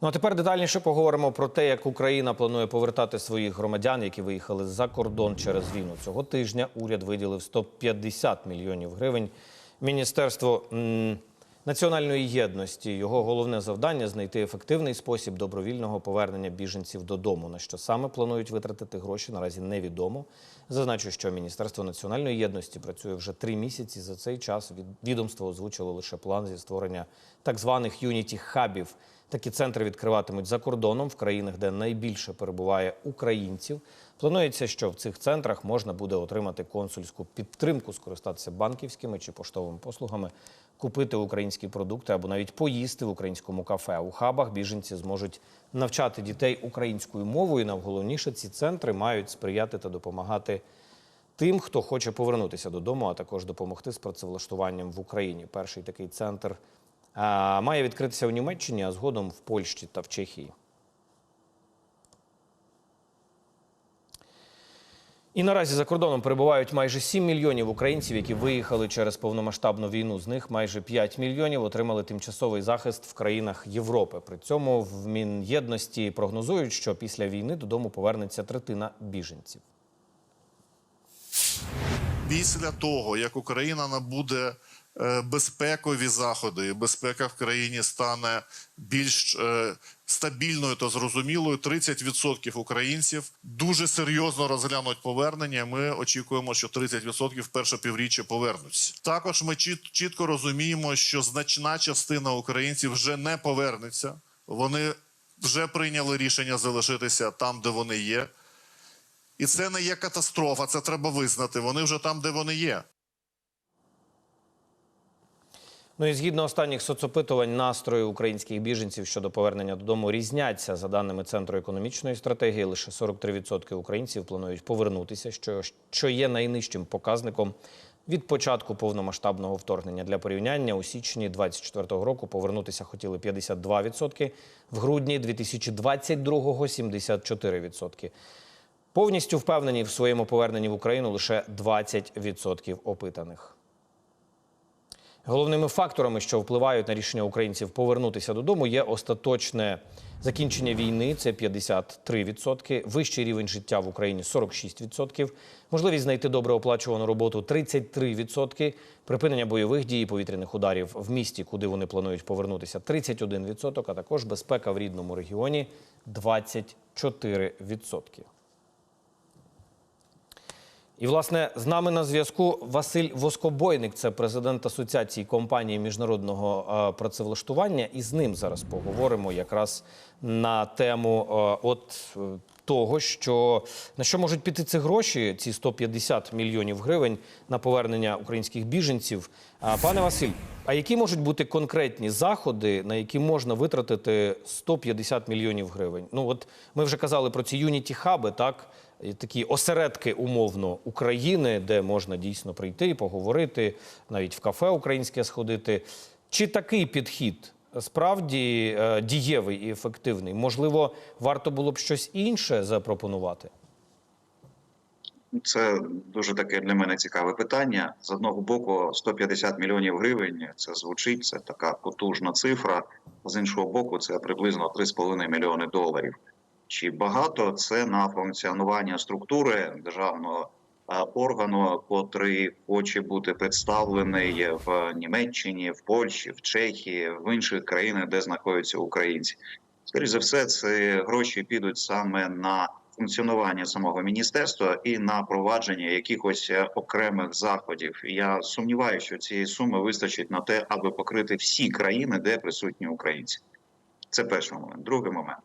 Ну а тепер детальніше поговоримо про те, як Україна планує повертати своїх громадян, які виїхали за кордон через війну. Цього тижня уряд виділив 150 мільйонів гривень. Міністерство національної єдності його головне завдання знайти ефективний спосіб добровільного повернення біженців додому. На що саме планують витратити гроші, наразі невідомо. Зазначу, що Міністерство національної єдності працює вже три місяці. За цей час відомство озвучило лише план зі створення так званих юніті хабів. Такі центри відкриватимуть за кордоном в країнах, де найбільше перебуває українців. Планується, що в цих центрах можна буде отримати консульську підтримку, скористатися банківськими чи поштовими послугами, купити українські продукти або навіть поїсти в українському кафе. У хабах біженці зможуть навчати дітей українською мовою. Найголовніше ці центри мають сприяти та допомагати тим, хто хоче повернутися додому, а також допомогти з працевлаштуванням в Україні. Перший такий центр має відкритися в Німеччині, а згодом в Польщі та в Чехії. І наразі за кордоном перебувають майже 7 мільйонів українців, які виїхали через повномасштабну війну. З них майже 5 мільйонів отримали тимчасовий захист в країнах Європи. При цьому в Мін'єдності прогнозують, що після війни додому повернеться третина біженців. після того, як Україна набуде безпекові заходи, безпека в країні стане більш е, стабільною та зрозумілою, 30% українців дуже серйозно розглянуть повернення. Ми очікуємо, що 30% в перше півріччя повернуться. Також ми чітко розуміємо, що значна частина українців вже не повернеться. Вони вже прийняли рішення залишитися там, де вони є. І це не є катастрофа, це треба визнати. Вони вже там, де вони є. Ну і згідно останніх соцопитувань, настрої українських біженців щодо повернення додому різняться. За даними Центру економічної стратегії, лише 43% українців планують повернутися, що, що є найнижчим показником від початку повномасштабного вторгнення. Для порівняння у січні 2024 року повернутися хотіли 52%, в грудні 2022 – 74%. Повністю впевнені в своєму поверненні в Україну лише 20% опитаних. Головними факторами, що впливають на рішення українців повернутися додому, є остаточне закінчення війни це 53%, вищий рівень життя в Україні 46%, можливість знайти добре оплачувану роботу 33%, припинення бойових дій і повітряних ударів в місті, куди вони планують повернутися 31%, а також безпека в рідному регіоні 24%. І, власне, з нами на зв'язку Василь Воскобойник, це президент Асоціації компаній міжнародного е, працевлаштування. І з ним зараз поговоримо якраз на тему е, от е, того, що на що можуть піти ці гроші, ці 150 мільйонів гривень на повернення українських біженців. Пане Василь, а які можуть бути конкретні заходи, на які можна витратити 150 мільйонів гривень? Ну от ми вже казали про ці юніті хаби, так такі осередки умовно України, де можна дійсно прийти, поговорити, навіть в кафе українське сходити. Чи такий підхід справді е, дієвий і ефективний? Можливо, варто було б щось інше запропонувати? Це дуже таке для мене цікаве питання. З одного боку, 150 мільйонів гривень це звучить, це така потужна цифра. З іншого боку, це приблизно 3,5 мільйони доларів. Чи багато це на функціонування структури державного е, органу, котрий хоче бути представлений в Німеччині, в Польщі, в Чехії, в інших країнах, де знаходяться українці? Скоріше за все, ці гроші підуть саме на функціонування самого міністерства і на провадження якихось е, окремих заходів. Я сумніваюся, що цієї суми вистачить на те, аби покрити всі країни, де присутні українці. Це перший момент. Другий момент.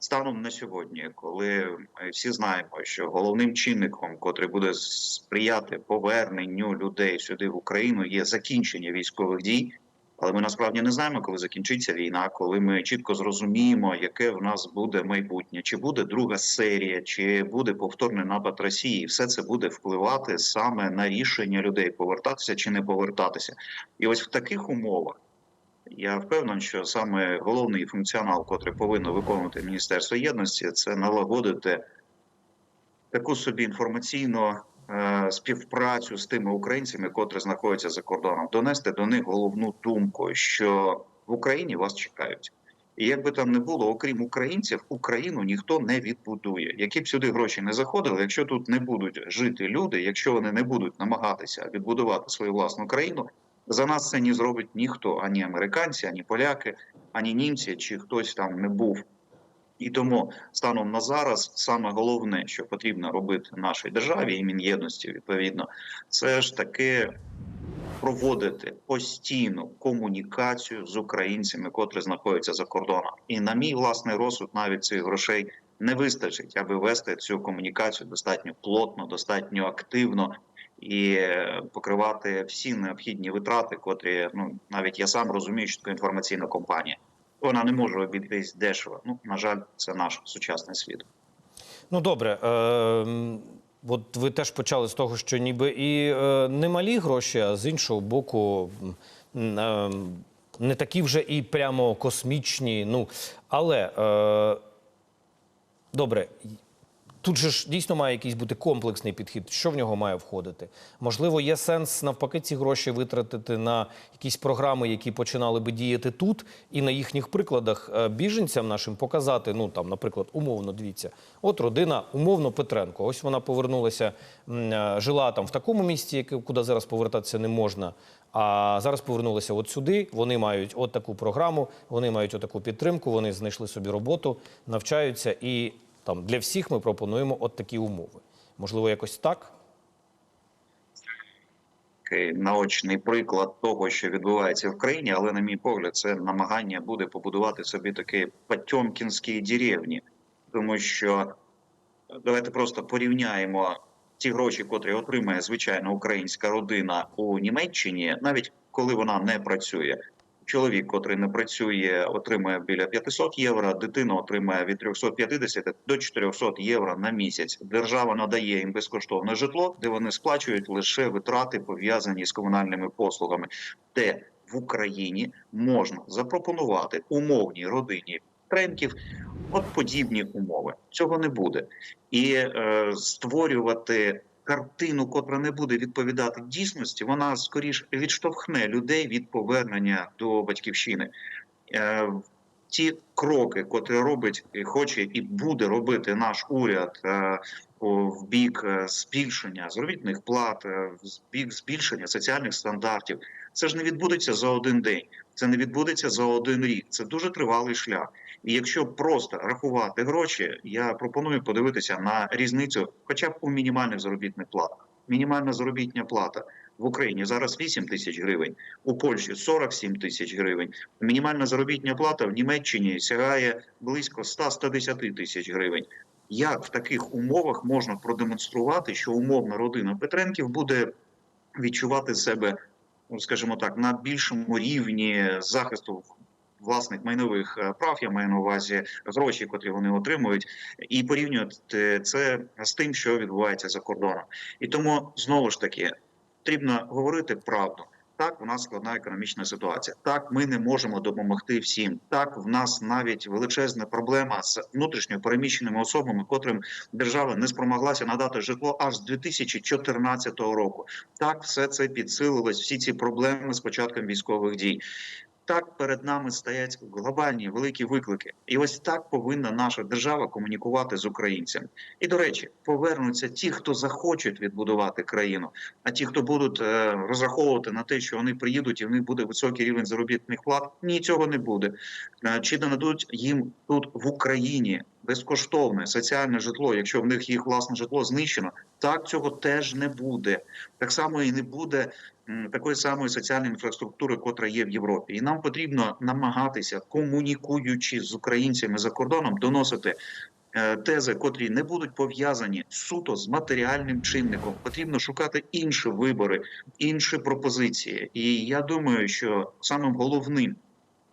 Станом на сьогодні, коли ми всі знаємо, що головним чинником, котрий буде сприяти поверненню людей сюди в Україну, є закінчення військових дій. Але ми насправді не знаємо, коли закінчиться війна, коли ми чітко зрозуміємо, яке в нас буде майбутнє, чи буде друга серія, чи буде повторний напад Росії. Все це буде впливати саме на рішення людей повертатися чи не повертатися. І ось в таких умовах я впевнений, що саме головний функціонал, котрий повинно виконувати Міністерство єдності, це налагодити таку собі інформаційну е, співпрацю з тими українцями, котрі знаходяться за кордоном, донести до них головну думку, що в Україні вас чекають. І як би там не було, окрім українців, Україну ніхто не відбудує. Які б сюди гроші не заходили, якщо тут не будуть жити люди, якщо вони не будуть намагатися відбудувати свою власну країну, за нас це не зробить ніхто, ані американці, ані поляки, ані німці, чи хтось там не був. І тому станом на зараз саме головне, що потрібно робити нашій державі і Мін'єдності, відповідно, це ж таки проводити постійну комунікацію з українцями, котрі знаходяться за кордоном. І на мій власний розсуд навіть цих грошей не вистачить, аби вести цю комунікацію достатньо плотно, достатньо активно. І е, покривати всі необхідні витрати, котрі ну навіть я сам розумію, що така інформаційна компанія вона не може обійтись дешево. Ну на жаль, це наш сучасний світ. Ну добре. Е, от ви теж почали з того, що ніби і е, немалі гроші, а з іншого боку, е, не такі вже і прямо космічні. Ну, але е, добре. Тут же ж дійсно має якийсь бути комплексний підхід. Що в нього має входити? Можливо, є сенс навпаки ці гроші витратити на якісь програми, які починали би діяти тут, і на їхніх прикладах е, біженцям нашим показати. Ну там, наприклад, умовно, дивіться, от родина, умовно Петренко. Ось вона повернулася, е, жила там в такому місці, яке- куди зараз повертатися не можна. А зараз повернулися от сюди. Вони мають от таку програму, вони мають отаку підтримку. Вони знайшли собі роботу, навчаються і. Там для всіх ми пропонуємо от такі умови. Можливо, якось так. наочний приклад того, що відбувається в країні, але на мій погляд, це намагання буде побудувати собі такі потьомкінські деревні, тому що е, давайте просто порівняємо ті гроші, котрі отримує звичайна українська родина у Німеччині, навіть коли вона не працює. Чоловік, котрий не працює, отримує біля 500 євро, дитина отримує від 350 до 400 євро на місяць. Держава надає їм безкоштовне житло, де вони сплачують лише витрати пов'язані з комунальними послугами, де в Україні можна запропонувати умовній родині Тренків от подібні умови. Цього не буде, і е, створювати картину, котра не буде відповідати дійсності, вона скоріш відштовхне людей від повернення до батьківщини. Е, ті кроки, котрі робить хоче і буде робити наш уряд е, в бік е, збільшення заробітних плат, в бік збільшення соціальних стандартів, це ж не відбудеться за один день, це не відбудеться за один рік. Це дуже тривалий шлях. І якщо просто рахувати гроші, я пропоную подивитися на різницю, хоча б у мінімальних заробітних платах. Мінімальна заробітня плата в Україні зараз 8 тисяч гривень, у Польщі 47 тисяч гривень. Мінімальна заробітня плата в Німеччині сягає близько 100-110 тисяч гривень. Як в таких умовах можна продемонструвати, що умовна родина Петренків буде відчувати себе, скажімо так, на більшому рівні захисту власних майнових е, прав, я маю на увазі гроші, котрі вони отримують, і порівнювати це з тим, що відбувається за кордоном. І тому знову ж таки потрібно говорити правду. Так, у нас складна економічна ситуація. Так, ми не можемо допомогти всім. Так, в нас навіть величезна проблема з внутрішньо переміщеними особами, котрим держава не спромоглася надати житло аж з 2014 року. Так, все це підсилилось, всі ці проблеми з початком військових дій. Так перед нами стоять глобальні великі виклики, і ось так повинна наша держава комунікувати з українцями. І до речі, повернуться ті, хто захочуть відбудувати країну, а ті, хто будуть е, розраховувати на те, що вони приїдуть і в них буде високий рівень заробітних плат, ні, цього не буде. Е, чи нададуть їм тут в Україні безкоштовне соціальне житло, якщо в них їх власне житло знищено, так цього теж не буде. Так само і не буде такої самої соціальної інфраструктури, котра є в Європі, і нам потрібно намагатися, комунікуючи з українцями за кордоном, доносити. е, Тези, котрі не будуть пов'язані суто з матеріальним чинником, потрібно шукати інші вибори, інші пропозиції. І я думаю, що самим головним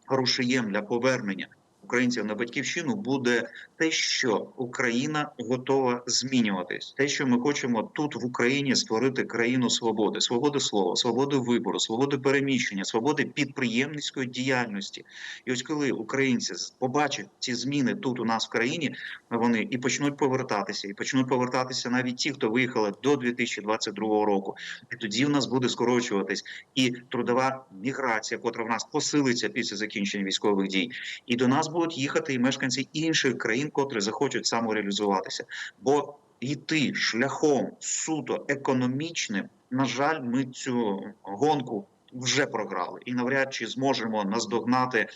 рушієм для повернення українців на батьківщину буде те, що Україна готова змінюватись, те, що ми хочемо тут в Україні створити країну свободи, свободи слова, свободи вибору, свободи переміщення, свободи підприємницької діяльності. І ось коли українці побачать ці зміни тут у нас в країні, вони і почнуть повертатися, і почнуть повертатися навіть ті, хто виїхали до 2022 року. І тоді в нас буде скорочуватись і трудова міграція, котра в нас посилиться після закінчення військових дій, і до нас будуть їхати і мешканці інших країн, котрі захочуть самореалізуватися. Бо йти шляхом суто економічним, на жаль, ми цю гонку вже програли і навряд чи зможемо наздогнати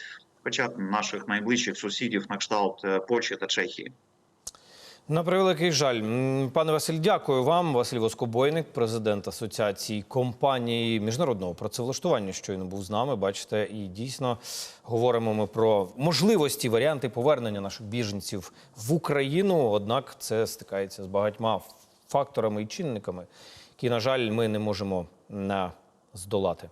хоча б наших найближчих сусідів на кшталт е, Польщі та Чехії. На превеликий жаль, пане Василь, дякую вам. Василь Воскобойник, президент Асоціації компаній міжнародного працевлаштування, щойно був з нами. Бачите, і дійсно говоримо ми про можливості, варіанти повернення наших біженців в Україну. Однак це стикається з багатьма факторами і чинниками, які, на жаль, ми не можемо здолати.